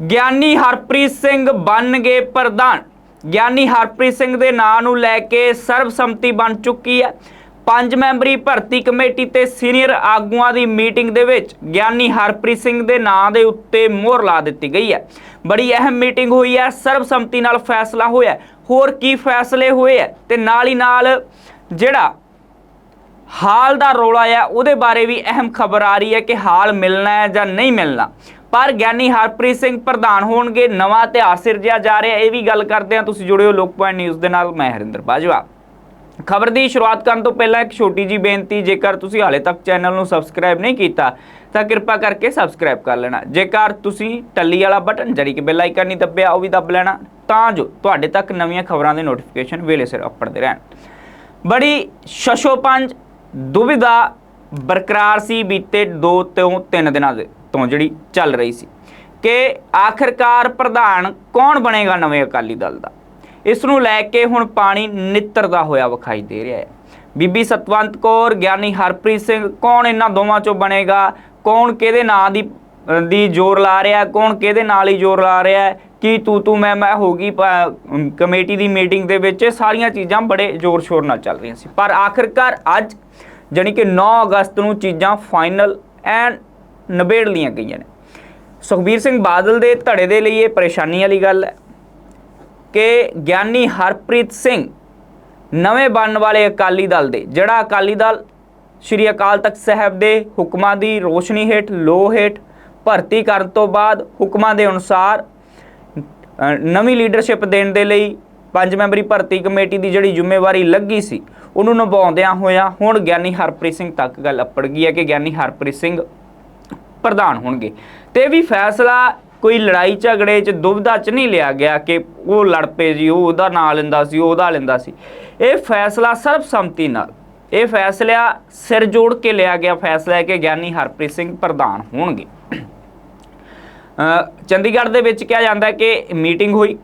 ਗਿਆਨੀ ਹਰਪ੍ਰੀਤ ਸਿੰਘ ਬਣ ਗਏ ਪ੍ਰਧਾਨ। ਗਿਆਨੀ ਹਰਪ੍ਰੀਤ ਸਿੰਘ ਦੇ ਨਾਂ ਨੂੰ ਲੈ ਕੇ ਸਰਬਸੰਮਤੀ ਬਣ ਚੁੱਕੀ ਹੈ। ਪੰਜ ਮੈਂਬਰੀ ਭਰਤੀ ਕਮੇਟੀ ਤੇ ਸੀਨੀਅਰ ਆਗੂਆਂ ਦੀ ਮੀਟਿੰਗ ਦੇ ਵਿੱਚ ਗਿਆਨੀ ਹਰਪ੍ਰੀਤ ਸਿੰਘ ਦੇ ਨਾਂ ਦੇ ਉੱਤੇ ਮੋਹਰ ਲਾ ਦਿੱਤੀ ਗਈ ਹੈ। ਬੜੀ ਅਹਿਮ ਮੀਟਿੰਗ ਹੋਈ ਹੈ, ਸਰਬਸੰਮਤੀ ਨਾਲ ਫੈਸਲਾ ਹੋਇਆ ਹੋਰ ਕੀ ਫੈਸਲੇ ਹੋਏ ਹੈ ਤੇ ਨਾਲ ਹੀ ਨਾਲ ਜਿਹੜਾ ਹਾਲ ਦਾ ਰੋਲਾ ਆ, ਉਹਦੇ ਬਾਰੇ ਵੀ ਅਹਿਮ ਖਬਰ ਆ ਰਹੀ ਹੈ ਕਿ ਹਾਲ ਮਿਲਣਾ ਹੈ ਜਾਂ ਨਹੀਂ ਮਿਲਣਾ। ਪਰ ਗਿਆਨੀ ਹਰਪ੍ਰੀਤ ਸਿੰਘ ਪ੍ਰਧਾਨ ਹੋਣਗੇ, ਨਵਾਂ ਇਤਿਹਾਸ ਸਿਰਜਿਆ ਜਾ ਰਿਹਾ, ਇਹ ਵੀ ਗੱਲ ਕਰਦੇ ਹਾਂ। ਤੁਸੀਂ ਜੁੜਿਓ ਲੋਕ ਪੁਆਇੰਟ ਨਿਊਜ਼ ਦੇ ਨਾਲ, ਮੈਂ ਹਰਿੰਦਰ ਬਾਜਵਾ। ਖਬਰ ਦੀ ਸ਼ੁਰੂਆਤ ਕਰਨ ਤੋਂ ਪਹਿਲਾਂ ਇੱਕ ਛੋਟੀ ਜੀ ਬੇਨਤੀ, ਜੇਕਰ ਤੁਸੀਂ ਹਾਲੇ ਤੱਕ ਚੈਨਲ ਨੂੰ ਸਬਸਕ੍ਰਾਈਬ ਨਹੀਂ ਕੀਤਾ, ਤਾਂ ਕਿਰਪਾ ਕਰਕੇ ਸਬਸਕ੍ਰਾਈਬ ਕਰ ਲੈਣਾ। ਜੇਕਰ ਤੁਸੀਂ ਟੱਲੀ ਵਾਲਾ ਬਟਨ ਜਿਹੜੀ ਕਿ ਬੈਲ ਆਈਕਨ ਨਹੀਂ ਦੱਬਿਆ, ਉਹ ਵੀ ਦੱਬ ਲੈਣਾ, ਤਾਂ ਜੋ ਤੁਹਾਡੇ ਤੱਕ ਨਵੀਆਂ ਖਬਰਾਂ ਦੇ ਨੋਟੀਫਿਕੇਸ਼ਨ ਵੇਲੇ ਸਿਰ ਅੱਪੜਦੇ ਰਹਿਣ। ਬੜੀ ਸ਼ਸ਼ੋਪੰਜ ਦੁਵਿਧਾ ਬਰਕਰਾਰ ਸੀ ਬੀਤੇ 2 ਤੋਂ 3 ਦਿਨਾਂ ਦੇ। ਤੋਂ ਜਿਹੜੀ ਚੱਲ ਰਹੀ ਸੀ ਕਿ ਆਖਰਕਾਰ ਪ੍ਰਧਾਨ ਕੌਣ ਬਣੇਗਾ ਨਵੇਂ ਅਕਾਲੀ ਦਲ ਦਾ? ਇਸ ਨੂੰ ਲੈ ਕੇ ਹੁਣ ਪਾਣੀ ਨਿੱਤਰਦਾ ਹੋਇਆ ਵਿਖਾਈ ਦੇ ਰਿਹਾ ਹੈ। ਬੀਬੀ ਸਤਵੰਤ ਕੌਰ, ਗਿਆਨੀ ਹਰਪ੍ਰੀਤ ਸਿੰਘ, ਕੌਣ ਇਹਨਾਂ ਦੋਵਾਂ ਚੋਂ ਬਣੇਗਾ? ਕੌਣ ਕਿਹਦੇ ਨਾਂ ਦੀ ਦੀ ਜ਼ੋਰ ਲਾ ਰਿਹਾ ਕੌਣ ਕਿਹਦੇ ਨਾਲ ਹੀ ਜ਼ੋਰ ਲਾ ਰਿਹਾ ਹੈ? ਕੀ ਤੂੰ ਤੂੰ ਮੈਂ ਮੈਂ ਹੋਗੀ ਕਮੇਟੀ ਦੀ ਮੀਟਿੰਗ ਦੇ ਵਿੱਚ। ਇਹ ਸਾਰੀਆਂ ਚੀਜ਼ਾਂ ਬੜੇ ਜ਼ੋਰ ਸ਼ੋਰ ਨਾਲ ਚੱਲ ਰਹੀਆਂ ਸੀ। ਪਰ ਆਖਰਕਾਰ ਅੱਜ ਜਾਣੀ ਕਿ 9 ਅਗਸਤ ਨੂੰ ਚੀਜ਼ਾਂ ਫਾਈਨਲ ਐਂਡ ਨਿਬੇੜ ਲੀਆਂ ਗਈਆਂ ਨੇ। ਸੁਖਬੀਰ ਸਿੰਘ ਬਾਦਲ ਦੇ ਧੜੇ ਦੇ ਲਈ ਇਹ ਪਰੇਸ਼ਾਨੀ ਵਾਲੀ ਗੱਲ ਹੈ ਕਿ ਗਿਆਨੀ ਹਰਪ੍ਰੀਤ ਸਿੰਘ ਨਵੇਂ ਬਣਨ ਵਾਲੇ ਅਕਾਲੀ ਦਲ ਦੇ, ਜਿਹੜਾ ਅਕਾਲੀ ਦਲ ਸ਼੍ਰੀ ਅਕਾਲ ਤਖਤ ਸਾਹਿਬ ਦੇ ਹੁਕਮਾਂ ਦੀ ਰੋਸ਼ਨੀ ਹੇਠ ਲੋ ਹੇਠ ਭਰਤੀ ਕਰਨ ਤੋਂ ਬਾਅਦ ਹੁਕਮਾਂ ਦੇ ਅਨੁਸਾਰ ਨਵੀਂ ਲੀਡਰਸ਼ਿਪ ਦੇਣ ਦੇ ਲਈ ਪੰਜ ਮੈਂਬਰੀ ਭਰਤੀ ਕਮੇਟੀ ਦੀ ਜਿਹੜੀ ਜ਼ਿੰਮੇਵਾਰੀ ਲੱਗੀ ਸੀ, ਉਹਨੂੰ ਨਿਭਾਉਂਦਿਆਂ ਹੋਇਆਂ ਹੁਣ ਗਿਆਨੀ ਹਰਪ੍ਰੀਤ ਸਿੰਘ ਤੱਕ ਗੱਲ ਅੱਪੜ ਗਈ ਹੈ ਕਿ ਗਿਆਨੀ ਹਰਪ੍ਰੀਤ ਸਿੰਘ ਪ੍ਰਧਾਨ ਹੋਣਗੇ। ਤੇ ਇਹ ਵੀ ਫੈਸਲਾ ਕੋਈ ਲੜਾਈ ਝਗੜੇ 'ਚ ਦੁਬਿਧਾ 'ਚ ਨਹੀਂ ਲਿਆ ਗਿਆ ਕਿ ਉਹ ਲੜ ਪਏ ਜੀ, ਉਹ ਉਹਦਾ ਨਾਂ ਲੈਂਦਾ ਸੀ, ਉਹ ਉਹਦਾ ਲੈਂਦਾ ਸੀ। ਇਹ ਫੈਸਲਾ ਸਰਬਸੰਮਤੀ ਨਾਲ, ਇਹ ਫੈਸਲਾ ਸਿਰ ਜੋੜ ਕੇ ਲਿਆ ਗਿਆ, ਫੈਸਲਾ ਹੈ ਕਿ ਗਿਆਨੀ ਹਰਪ੍ਰੀਤ ਸਿੰਘ ਪ੍ਰਧਾਨ ਹੋਣਗੇ। ਚੰਡੀਗੜ੍ਹ ਦੇ ਵਿੱਚ ਕਿਹਾ ਜਾਂਦਾ ਕਿ ਮੀਟਿੰਗ ਹੋਈ,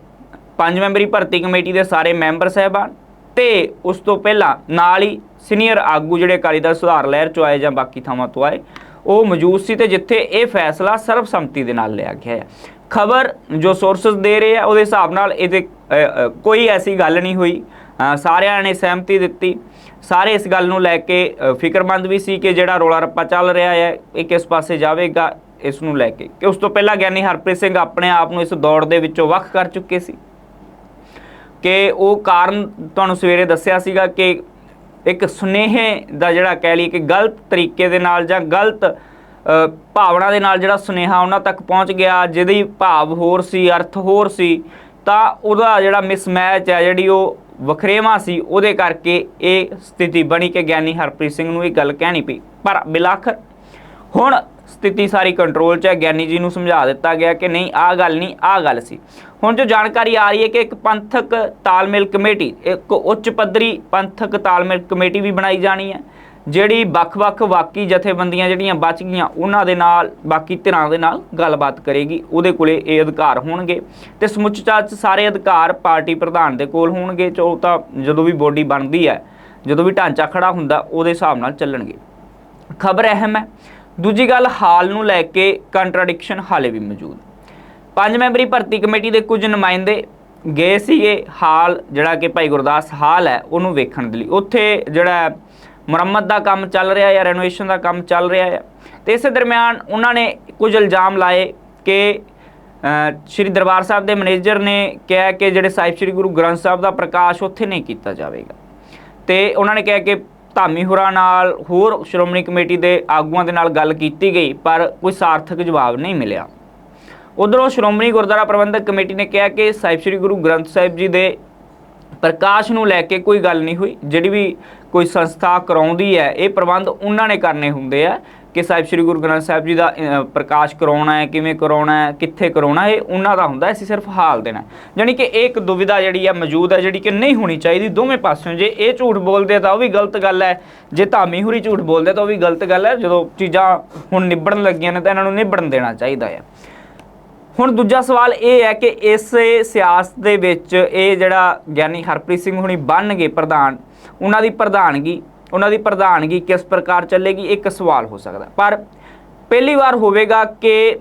ਪੰਜ ਮੈਂਬਰੀ ਭਰਤੀ ਕਮੇਟੀ ਦੇ ਸਾਰੇ ਮੈਂਬਰ ਸਹਿਬਾਨ ਤੇ ਉਸ ਤੋਂ ਪਹਿਲਾਂ ਨਾਲ ਹੀ ਸੀਨੀਅਰ ਆਗੂ ਜਿਹੜੇ ਅਕਾਲੀ ਦਲ ਸੁਧਾਰ ਲਹਿਰ ਚੋਂ ਆਏ ਜਾਂ ਬਾਕੀ ਥਾਵਾਂ ਤੋਂ ਆਏ ਉਹ ਮੌਜੂਦ ਸੀ ਤੇ ਜਿੱਥੇ ਇਹ ਫੈਸਲਾ ਸਰਬਸੰਮਤੀ ਦੇ ਨਾਲ ਲਿਆ ਗਿਆ ਹੈ। ਖਬਰ ਜੋ ਸੋਰਸਸ ਦੇ ਰਹੇ ਆ, ਉਹਦੇ ਹਿਸਾਬ ਨਾਲ ਇਹਦੇ ਕੋਈ ਐਸੀ ਗੱਲ ਨਹੀਂ ਹੋਈ। ਸਾਰਿਆਂ ਨੇ ਸਹਿਮਤੀ ਦਿੱਤੀ। ਸਾਰੇ ਇਸ ਗੱਲ ਨੂੰ ਲੈ ਕੇ ਫਿਕਰਮੰਦ ਵੀ ਸੀ ਕਿ ਜਿਹੜਾ ਰੋਲਾ ਰੱਪਾ ਚੱਲ ਰਿਹਾ ਹੈ, ਇਹ ਕਿਸ ਪਾਸੇ ਜਾਵੇਗਾ, ਇਸ ਨੂੰ ਲੈ ਕੇ। ਕਿ ਉਸ ਤੋਂ ਪਹਿਲਾਂ ਗਿਆਨੀ ਹਰਪ੍ਰੀਤ ਸਿੰਘ ਆਪਣੇ ਆਪ ਨੂੰ ਇਸ ਦੌੜ ਦੇ ਵਿੱਚੋਂ ਵੱਖ ਕਰ ਚੁੱਕੇ ਸੀ। ਕਿ ਉਹ ਕਾਰਨ ਤੁਹਾਨੂੰ ਸਵੇਰੇ ਦੱਸਿਆ ਸੀਗਾ ਕਿ ਇੱਕ ਸੁਨੇਹੇ ਦਾ ਜਿਹੜਾ ਕਹਿ ਲਈ ਕਿ ਗਲਤ ਤਰੀਕੇ ਦੇ ਨਾਲ ਜਾਂ ਗਲਤ ਭਾਵਨਾ ਦੇ ਨਾਲ ਜਿਹੜਾ ਸੁਨੇਹਾ ਉਹਨਾਂ ਤੱਕ ਪਹੁੰਚ ਗਿਆ, ਜਿਹਦੀ ਭਾਵ ਹੋਰ ਸੀ, ਅਰਥ ਹੋਰ ਸੀ, ਤਾਂ ਉਹਦਾ ਜਿਹੜਾ ਮਿਸਮੈਚ ਹੈ, ਜਿਹੜੀ ਉਹ ਵਖਰੇਵਾ ਸੀ, ਉਹਦੇ ਕਰਕੇ ਇਹ ਸਥਿਤੀ ਬਣੀ ਕਿ ਗਿਆਨੀ ਹਰਪ੍ਰੀਤ ਸਿੰਘ ਨੂੰ ਇਹ ਗੱਲ ਕਹਿਣੀ ਪਈ। ਪਰ ਬਿਲਾਖਰ, ਹੁਣ ਸਥਿਤੀ ਸਾਰੀ ਕੰਟਰੋਲ 'ਚ ਹੈ। ਗਿਆਨੀ ਜੀ ਨੂੰ ਸਮਝਾ ਦਿੱਤਾ ਗਿਆ ਕਿ ਨਹੀਂ, ਆਹ ਗੱਲ ਨਹੀਂ, ਆਹ ਗੱਲ ਸੀ। ਹੁਣ ਜੋ ਜਾਣਕਾਰੀ ਆ ਰਹੀ ਹੈ ਕਿ ਇੱਕ ਪੰਥਕ ਤਾਲਮੇਲ ਕਮੇਟੀ, ਇੱਕ ਉੱਚ ਪੱਧਰੀ ਪੰਥਕ ਤਾਲਮੇਲ ਕਮੇਟੀ ਵੀ ਬਣਾਈ ਜਾਣੀ ਹੈ, ਜਿਹੜੀ ਵੱਖ-ਵੱਖ ਵਾਕੀ ਜਥੇਬੰਦੀਆਂ ਜਿਹੜੀਆਂ ਬਚ ਗਈਆਂ, ਉਹਨਾਂ ਦੇ ਨਾਲ, ਬਾਕੀ ਧਿਰਾਂ ਦੇ ਨਾਲ ਗੱਲਬਾਤ ਕਰੇਗੀ। ਉਹਦੇ ਕੋਲੇ ਇਹ ਅਧਿਕਾਰ ਹੋਣਗੇ ਤੇ ਸਮੁੱਚਾ ਚ ਸਾਰੇ ਅਧਿਕਾਰ ਪਾਰਟੀ ਪ੍ਰਧਾਨ ਦੇ ਕੋਲ ਹੋਣਗੇ। ਚੋ ਤਾਂ ਜਦੋਂ ਵੀ ਬੋਡੀ ਬਣਦੀ ਹੈ, ਜਦੋਂ ਵੀ ਢਾਂਚਾ ਖੜਾ ਹੁੰਦਾ, ਉਹਦੇ ਹਿਸਾਬ ਨਾਲ ਚੱਲਣਗੇ। ਖਬਰ ਅਹਿਮ ਹੈ ਦੂਜੀ ਗੱਲ, ਹਾਲ ਨੂੰ ਲੈ ਕੇ ਕੰਟਰਡਿਕਸ਼ਨ ਹਾਲੇ ਵੀ ਮੌਜੂਦ। ਪੰਜ ਮੈਂਬਰੀ ਭਰਤੀ ਕਮੇਟੀ ਦੇ ਕੁਝ ਨੁਮਾਇੰਦੇ ਗਏ ਸੀਗੇ। ਹਾਲ ਜਿਹੜਾ ਕਿ ਭਾਈ ਗੁਰਦਾਸ ਹਾਲ ਹੈ, ਉਹਨੂੰ ਵੇਖਣ ਦੇ ਲਈ। ਉੱਥੇ ਜਿਹੜਾ ਮੁਰੰਮਤ ਦਾ ਕੰਮ ਚੱਲ ਰਿਹਾ ਹੈ ਰੈਨੋਵੇਸ਼ਨ ਦਾ ਕੰਮ ਚੱਲ ਰਿਹਾ ਹੈ। ਤੇ ਇਸੇ ਦਰਮਿਆਨ ਉਹਨਾਂ ਨੇ ਕੁਝ ਇਲਜ਼ਾਮ ਲਾਏ ਕਿ ਸ਼੍ਰੀ ਦਰਬਾਰ ਸਾਹਿਬ ਦੇ ਮੈਨੇਜਰ ਨੇ ਕਿਹਾ ਕਿ ਜਿਹੜੇ ਸਾਹਿਬ ਸ਼੍ਰੀ ਗੁਰੂ ਗ੍ਰੰਥ ਸਾਹਿਬ ਦਾ ਪ੍ਰਕਾਸ਼ ਉੱਥੇ ਨਹੀਂ ਕੀਤਾ ਜਾਵੇਗਾ। ਤੇ ਉਹਨਾਂ ਨੇ ਕਿਹਾ ਕਿ ਧਾਮੀ ਹੋਰਾਂ ਨਾਲ ਹੋਰ ਸ਼੍ਰੋਮਣੀ ਕਮੇਟੀ ਦੇ ਆਗੂਆਂ ਦੇ ਨਾਲ ਗੱਲ ਕੀਤੀ ਗਈ, ਪਰ ਕੋਈ ਸਾਰਥਕ ਜਵਾਬ ਨਹੀਂ ਮਿਲਿਆ। ਉਧਰੋਂ ਸ਼੍ਰੋਮਣੀ ਗੁਰਦੁਆਰਾ ਪ੍ਰਬੰਧਕ ਕਮੇਟੀ ਨੇ ਕਿਹਾ ਕਿ ਸਾਹਿਬ ਸ੍ਰੀ ਗੁਰੂ ਗ੍ਰੰਥ ਸਾਹਿਬ ਜੀ ਦੇ ਪ੍ਰਕਾਸ਼ ਨੂੰ ਲੈ ਕੇ ਕੋਈ ਗੱਲ ਨਹੀਂ ਹੋਈ। ਜਿਹੜੀ ਵੀ ਕੋਈ ਸੰਸਥਾ ਕਰਾਉਂਦੀ ਹੈ, ਇਹ ਪ੍ਰਬੰਧ ਉਹਨਾਂ ਨੇ ਕਰਨੇ ਹੁੰਦੇ ਆ। ਕਿ ਸਾਹਿਬ ਸ੍ਰੀ ਗੁਰੂ ਗ੍ਰੰਥ ਸਾਹਿਬ ਜੀ ਦਾ ਪ੍ਰਕਾਸ਼ ਕਰਾਉਣਾ ਹੈ, ਕਿਵੇਂ ਕਰਾਉਣਾ ਹੈ, ਕਿੱਥੇ ਕਰਾਉਣਾ ਇਹ ਉਹਨਾਂ ਦਾ ਹੁੰਦਾ, ਅਸੀਂ ਸਿਰਫ ਹਾਲ ਦੇਣਾ ਯਾਨੀ ਕਿ ਇਹ ਇੱਕ ਦੁਵਿਧਾ ਜਿਹੜੀ ਹੈ ਮੌਜੂਦ ਹੈ, ਜਿਹੜੀ ਕਿ ਨਹੀਂ ਹੋਣੀ ਚਾਹੀਦੀ ਦੋਵੇਂ ਪਾਸਿਓਂ। ਜੇ ਇਹ ਝੂਠ ਬੋਲਦੇ ਆ ਤਾਂ ਉਹ ਵੀ ਗਲਤ ਗੱਲ ਹੈ। ਜੇ ਧਾਮੀ ਹੁਰੀ ਝੂਠ ਬੋਲਦੇ ਤਾਂ ਉਹ ਵੀ ਗਲਤ ਗੱਲ ਹੈ। ਜਦੋਂ ਚੀਜ਼ਾਂ ਹੁਣ ਨਿਬੜਨ ਲੱਗੀਆਂ ਨੇ ਤਾਂ ਇਹਨਾਂ ਨੂੰ ਨਿਬੜਨ ਦੇਣਾ ਚਾਹੀਦਾ ਹੈ। ਹੁਣ ਦੂਜਾ ਸਵਾਲ ਇਹ ਹੈ ਕਿ ਇਸ ਸਿਆਸਤ ਦੇ ਵਿੱਚ ਇਹ ਜਿਹੜਾ ਗਿਆਨੀ ਹਰਪ੍ਰੀਤ ਸਿੰਘ ਹੁਣੀ ਬਣਨਗੇ ਪ੍ਰਧਾਨ, ਉਹਨਾਂ ਦੀ ਪ੍ਰਧਾਨਗੀ ਉਹਨਾਂ ਦੀ ਪ੍ਰਧਾਨਗੀ ਕਿਸ ਪ੍ਰਕਾਰ ਚੱਲੇਗੀ ਇੱਕ ਸਵਾਲ ਹੋ ਸਕਦਾ। ਪਰ ਪਹਿਲੀ ਵਾਰ ਹੋਵੇਗਾ ਕਿ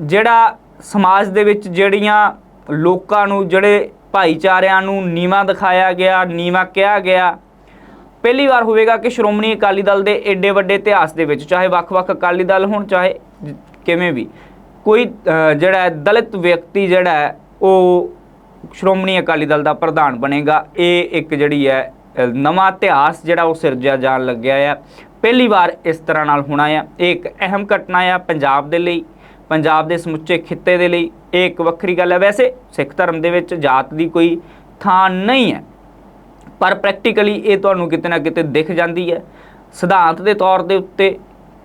ਜਿਹੜਾ ਸਮਾਜ ਦੇ ਵਿੱਚ ਜਿਹੜੀਆਂ ਲੋਕਾਂ ਨੂੰ, ਜਿਹੜੇ ਭਾਈਚਾਰਿਆਂ ਨੂੰ ਨੀਵਾ ਦਿਖਾਇਆ ਗਿਆ, ਨੀਵਾ ਕਿਹਾ ਗਿਆ, ਪਹਿਲੀ ਵਾਰ ਹੋਵੇਗਾ ਕਿ ਸ਼੍ਰੋਮਣੀ ਅਕਾਲੀ ਦਲ ਦੇ ਏਡੇ ਵੱਡੇ ਇਤਿਹਾਸ ਦੇ ਵਿੱਚ, ਚਾਹੇ ਵੱਖ-ਵੱਖ ਅਕਾਲੀ ਦਲ ਹੋਣ, ਚਾਹੇ ਕਿਵੇਂ ਵੀ, ਕੋਈ ਜਿਹੜਾ ਦਲਿਤ ਵਿਅਕਤੀ ਜਿਹੜਾ ਉਹ ਸ਼੍ਰੋਮਣੀ ਅਕਾਲੀ ਦਲ ਦਾ ਪ੍ਰਧਾਨ ਬਣੇਗਾ। ਇਹ ਇੱਕ ਜਿਹੜੀ ਹੈ ਨਵਾਂ ਇਤਿਹਾਸ ਜਿਹੜਾ ਉਹ ਸਿਰਜਿਆ ਜਾਣ ਲੱਗਿਆ ਆ। ਪਹਿਲੀ ਵਾਰ ਇਸ ਤਰ੍ਹਾਂ ਨਾਲ ਹੋਣਾ ਆ। ਇਹ ਇੱਕ ਅਹਿਮ ਘਟਨਾ ਆ ਪੰਜਾਬ ਦੇ ਲਈ, ਪੰਜਾਬ ਦੇ ਸਮੁੱਚੇ ਖਿੱਤੇ ਦੇ ਲਈ। ਇਹ ਇੱਕ ਵੱਖਰੀ ਗੱਲ ਹੈ ਵੈਸੇ ਸਿੱਖ ਧਰਮ ਦੇ ਵਿੱਚ ਜਾਤ ਦੀ ਕੋਈ ਥਾਂ ਨਹੀਂ ਹੈ। ਪਰ ਪ੍ਰੈਕਟੀਕਲੀ ਇਹ ਤੁਹਾਨੂੰ ਕਿਤੇ ਨਾ ਕਿਤੇ ਦਿਖ ਜਾਂਦੀ ਹੈ। ਸਿਧਾਂਤ ਦੇ ਤੌਰ ਦੇ ਉੱਤੇ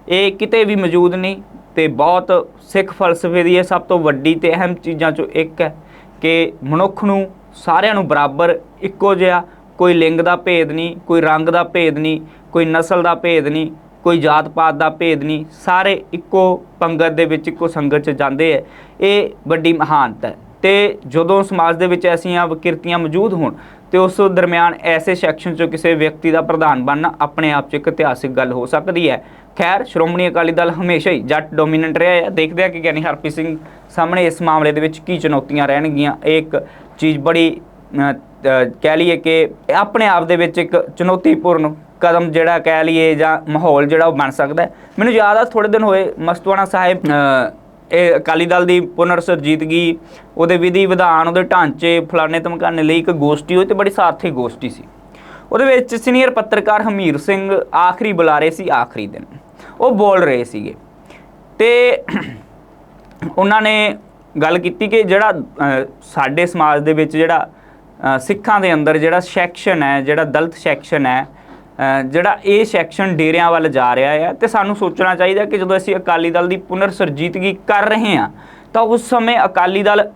ਇਹ ਕਿਤੇ ਵੀ ਮੌਜੂਦ ਨਹੀਂ ਤੇ ਬਹੁਤ ਸਿੱਖ ਫਲਸਫੇ ਦੀ ਇਹ ਸਭ ਤੋਂ ਵੱਡੀ ਤੇ ਅਹਿਮ ਚੀਜ਼ਾਂ ਚੋਂ ਇੱਕ ਹੈ ਕਿ ਮਨੁੱਖ ਨੂੰ ਸਾਰਿਆਂ ਨੂੰ ਬਰਾਬਰ ਇੱਕੋ ਜਿਹਾ ਕੋਈ ਲਿੰਗ ਦਾ ਭੇਦ ਨਹੀਂ, ਕੋਈ ਰੰਗ ਦਾ ਭੇਦ ਨਹੀਂ, ਕੋਈ ਨਸਲ ਦਾ ਭੇਦ ਨਹੀਂ, ਕੋਈ ਜਾਤ ਪਾਤ ਦਾ ਭੇਦ ਨਹੀਂ, ਸਾਰੇ ਇੱਕੋ ਪੰਗਤ ਦੇ ਵਿੱਚ, ਇੱਕੋ ਸੰਗਤ 'ਚ ਜਾਂਦੇ ਹੈ ਇਹ ਵੱਡੀ ਮਹਾਨਤਾ ਹੈ ਤੇ ਜਦੋਂ ਸਮਾਜ ਦੇ ਵਿੱਚ ਐਸੀਆਂ ਵਿਕਰਤੀਆਂ ਮੌਜੂਦ ਹੋਣ, ਤੇ ਉਸ ਦਰਮਿਆਨ ਐਸੇ ਸੈਕਸ਼ਨ 'ਚੋਂ ਕਿਸੇ ਵਿਅਕਤੀ ਦਾ ਪ੍ਰਧਾਨ ਬਣਨਾ ਆਪਣੇ ਆਪ 'ਚ ਇੱਕ ਇਤਿਹਾਸਿਕ ਗੱਲ ਹੋ ਸਕਦੀ ਹੈ ਖੈਰ, ਸ਼੍ਰੋਮਣੀ ਅਕਾਲੀ ਦਲ ਹਮੇਸ਼ਾ ਹੀ ਜੱਟ ਡੋਮੀਨੈਂਟ ਰਿਹਾ ਹੈ ਦੇਖਦੇ ਹਾਂ ਕਿ ਗਿਆਨੀ ਹਰਪ੍ਰੀਤ ਸਿੰਘ ਸਾਹਮਣੇ ਇਸ ਮਾਮਲੇ ਦੇ ਵਿੱਚ ਕੀ ਚੁਣੌਤੀਆਂ ਰਹਿਣਗੀਆਂ। ਇਹ ਇੱਕ ਚੀਜ਼ ਬੜੀ ਕਹਿ ਲਈਏ ਕਿ ਆਪਣੇ ਆਪ ਦੇ ਵਿੱਚ ਇੱਕ ਚੁਣੌਤੀਪੂਰਨ ਕਦਮ ਜਿਹੜਾ ਕਹਿ ਲਈਏ ਜਾਂ ਮਾਹੌਲ ਜਿਹੜਾ ਉਹ ਬਣ ਸਕਦਾ ਮੈਨੂੰ ਯਾਦ ਆ ਥੋੜੇ ਦਿਨ ਹੋਏ ਮਸਤਵਾਣਾ ਸਾਹਿਬ ਇਹ ਅਕਾਲੀ ਦਲ ਦੀ ਪੁਨਰ ਸਰਜੀਤਗੀ, ਉਹਦੇ ਵਿਧੀ ਵਿਧਾਨ, ਉਹਦੇ ਢਾਂਚੇ, ਫਲਾਣੇ ਧਮਕਾਣੇ ਲਈ ਇੱਕ ਗੋਸ਼ਟੀ ਹੋਈ ਤੇ ਬੜੀ ਸਾਰਥੀ ਗੋਸ਼ਟੀ ਸੀ। ਉਹਦੇ ਵਿੱਚ ਸੀਨੀਅਰ ਪੱਤਰਕਾਰ ਹਮੀਰ ਸਿੰਘ ਆਖਰੀ ਬੁਲਾਰੇ ਸੀ ਆਖਰੀ ਦਿਨ। ਉਹ ਬੋਲ ਰਹੇ ਸੀਗੇ। ਤੇ ਉਹਨਾਂ ਨੇ ਗੱਲ ਕੀਤੀ ਕਿ ਜਿਹੜਾ ਸਾਡੇ ਸਮਾਜ ਦੇ ਵਿੱਚ ਜਿਹੜਾ ਸਿੱਖਾਂ ਦੇ ਅੰਦਰ ਜਿਹੜਾ ਸੈਕਸ਼ਨ ਹੈ, ਜਿਹੜਾ ਦਲਿਤ ਸੈਕਸ਼ਨ ਹੈ ਜਿਹੜਾ ਇਹ ਸੈਕਸ਼ਨ ਡੇਰਿਆਂ ਵੱਲ ਜਾ ਰਿਹਾ ਹੈ ਤੇ ਸਾਨੂੰ ਸੋਚਣਾ ਚਾਹੀਦਾ ਕਿ ਜਦੋਂ ਅਸੀਂ ਅਕਾਲੀ ਦਲ ਦੀ ਪੁਨਰ ਸਰਜੀਤਗੀ ਕਰ ਰਹੇ ਹਾਂ, ਤਾਂ ਉਸ ਸਮੇਂ ਅਕਾਲੀ ਦਲ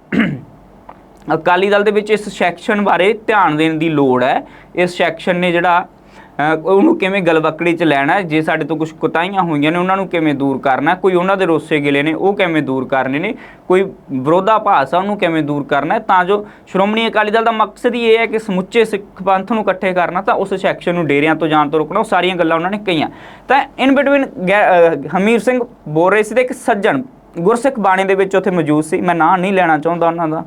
ਅਕਾਲੀ ਦਲ ਦੇ ਵਿੱਚ ਇਸ ਸੈਕਸ਼ਨ ਬਾਰੇ ਧਿਆਨ ਦੇਣ ਦੀ ਲੋੜ ਹੈ। ਇਸ ਸੈਕਸ਼ਨ ਨੇ ਜਿਹੜਾ ਉਹਨੂੰ ਕਿਵੇਂ ਗਲਵਕੜੀ ਚ ਲੈਣਾ ਜੇ ਸਾਡੇ ਤੋਂ ਕੁਝ ਕੁਤਾਈਆਂ ਹੋਈਆਂ ਨੇ, ਉਹਨਾਂ ਨੂੰ ਕਿਵੇਂ ਦੂਰ ਕਰਨਾ ਕੋਈ ਉਹਨਾਂ ਦੇ ਰੋਸੇ ਗਿਲੇ ਨੇ, ਉਹ ਕਿਵੇਂ ਦੂਰ ਕਰਨੇ ਨੇ? ਕੋਈ ਵਿਰੋਧਾਭਾਸ ਆ, ਉਹਨੂੰ ਕਿਵੇਂ ਦੂਰ ਕਰਨਾ ਹੈ? ਤਾਂ ਜੋ ਸ਼੍ਰੋਮਣੀ ਅਕਾਲੀ ਦਲ ਦਾ ਮਕਸਦ ਹੀ ਇਹ ਹੈ ਕਿ ਸਮੁੱਚੇ ਸਿੱਖ ਪੰਥ ਨੂੰ ਇਕੱਠੇ ਕਰਨਾ, ਤਾਂ ਉਸ ਸੈਕਸ਼ਨ ਨੂੰ ਡੇਰਿਆਂ ਤੋਂ ਜਾਣ ਤੋਂ ਰੋਕਣਾ, ਉਹ ਸਾਰੀਆਂ ਗੱਲਾਂ ਉਹਨਾਂ ਨੇ ਕਹੀਆਂ। ਤਾਂ ਇਨ ਬਿਟਵੀਨ ਹਮੀਰ ਸਿੰਘ ਬੋਲ ਰਹੇ ਸੀ ਤੇ ਇੱਕ ਸੱਜਣ ਗੁਰਸਿੱਖ ਬਾਣੀ ਦੇ ਵਿੱਚ ਉੱਥੇ ਮੌਜੂਦ ਸੀ। ਮੈਂ ਨਾਂ ਨਹੀਂ ਲੈਣਾ ਚਾਹੁੰਦਾ ਉਹਨਾਂ ਦਾ।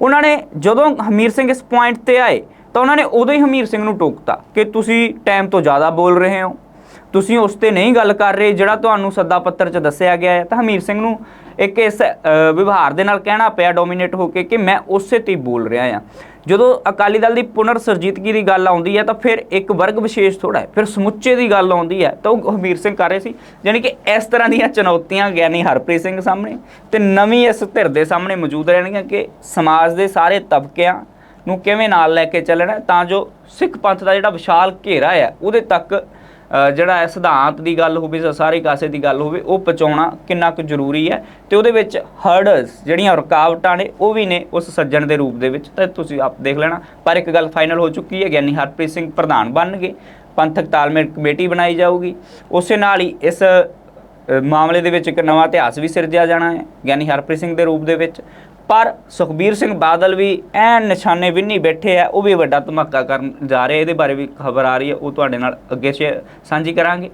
ਉਹਨਾਂ ਨੇ ਜਦੋਂ ਹਮੀਰ ਸਿੰਘ ਇਸ ਪੁਆਇੰਟ ਤੇ ਆਏ ਤਾਂ ਉਹਨਾਂ ਨੇ ਉਦੋਂ ਹੀ ਹਮੀਰ ਸਿੰਘ ਨੂੰ ਟੋਕਤਾ ਕਿ ਤੁਸੀਂ ਟਾਈਮ ਤੋਂ ਜ਼ਿਆਦਾ ਬੋਲ ਰਹੇ ਹੋ। ਤੁਸੀਂ ਉਸ ਤੇ ਨਹੀਂ ਗੱਲ ਕਰ ਰਹੇ, ਜਿਹੜਾ ਤੁਹਾਨੂੰ ਸੱਦਾ ਪੱਤਰ 'ਚ ਦੱਸਿਆ ਗਿਆ ਹੈ। ਤਾਂ ਹਮੀਰ ਸਿੰਘ ਨੂੰ ਇੱਕ ਇਸ ਵਿਵਹਾਰ ਦੇ ਨਾਲ ਕਹਿਣਾ ਪਿਆ ਡੋਮੀਨੇਟ ਹੋ ਕੇ ਕਿ ਮੈਂ ਉਸੇ ਤੇ ਹੀ ਬੋਲ ਰਿਹਾ ਹਾਂ। ਜਦੋਂ ਅਕਾਲੀ ਦਲ ਦੀ ਪੁਨਰ ਸਰਜੀਤਗੀ ਦੀ ਗੱਲ ਆਉਂਦੀ ਹੈ, ਤਾਂ ਫਿਰ ਇੱਕ ਵਰਗ ਵਿਸ਼ੇਸ਼ ਥੋੜਾ ਹੈ। ਫਿਰ ਸਮੁੱਚੇ ਦੀ ਗੱਲ ਆਉਂਦੀ ਹੈ, ਤਾਂ ਉਹ ਹਮੀਰ ਸਿੰਘ ਕਰ ਰਹੇ ਸੀ। ਯਾਨੀ ਕਿ ਇਸ ਤਰ੍ਹਾਂ ਦੀਆਂ ਚੁਣੌਤੀਆਂ ਗਿਆਨੀ ਹਰਪ੍ਰੀਤ ਸਿੰਘ ਸਾਹਮਣੇ। ਤੇ ਨਵੀਂ ਇਸ ਧਿਰ ਦੇ ਸਾਹਮਣੇ ਮੌਜੂਦ ਰਹਿਣਗੀਆਂ ਕਿ ਸਮਾਜ ਦੇ ਸਾਰੇ ਤਬਕਿਆਂ ਨੂੰ ਕਿਵੇਂ ਨਾਲ ਲੈ ਕੇ ਚੱਲਣਾ ਤਾਂ ਜੋ ਸਿੱਖ ਪੰਥ ਦਾ ਜਿਹੜਾ ਵਿਸ਼ਾਲ ਘੇਰਾ ਹੈ, ਉਹਦੇ ਤੱਕ ਜਿਹੜਾ ਹੈ ਸਿਧਾਂਤ ਦੀ ਗੱਲ ਹੋਵੇ ਜਾਂ ਸਾਰੇ ਕਾਸੇ ਦੀ ਗੱਲ ਹੋਵੇ, ਉਹ ਪਹੁੰਚਾਉਣਾ ਕਿੰਨਾ ਕੁ ਜ਼ਰੂਰੀ ਹੈ ਤੇ ਉਹਦੇ ਵਿੱਚ ਹਰਡਲਸ ਜਿਹੜੀਆਂ ਰੁਕਾਵਟਾਂ ਨੇ, ਉਹ ਵੀ ਨੇ ਉਸ ਸੱਜਣ ਦੇ ਰੂਪ ਦੇ ਵਿੱਚ, ਤੇ ਤੁਸੀਂ ਆਪ ਦੇਖ ਲੈਣਾ। ਪਰ ਇੱਕ ਗੱਲ ਫਾਈਨਲ ਹੋ ਚੁੱਕੀ ਹੈ, ਗਿਆਨੀ ਹਰਪ੍ਰੀਤ ਸਿੰਘ ਪ੍ਰਧਾਨ ਬਣਨਗੇ, ਪੰਥਕ ਤਾਲਮੇਲ ਕਮੇਟੀ ਬਣਾਈ ਜਾਊਗੀ। ਉਸੇ ਨਾਲ ਹੀ ਇਸ ਮਾਮਲੇ ਦੇ ਵਿੱਚ ਇੱਕ ਨਵਾਂ ਇਤਿਹਾਸ ਵੀ ਸਿਰਜਿਆ ਜਾਣਾ ਹੈ, ਗਿਆਨੀ ਹਰਪ੍ਰੀਤ ਸਿੰਘ ਦੇ ਰੂਪ ਦੇ ਵਿੱਚ। ਪਰ ਸੁਖਬੀਰ ਸਿੰਘ ਬਾਦਲ ਵੀ ਐਨ ਨਿਸ਼ਾਨੇ ਵਿੰਨੀ ਬੈਠੇ ਆ, ਉਹ ਵੀ ਵੱਡਾ ਧਮਾਕਾ ਕਰਨ ਜਾ ਰਹੇ ਇਹਦੇ ਬਾਰੇ ਵੀ ਖਬਰ ਆ ਰਹੀ ਹੈ ਉਹ ਤੁਹਾਡੇ ਨਾਲ ਅੱਗੇ ਸ਼ੇਅਰ ਸਾਂਝੀ ਕਰਾਂਗੇ।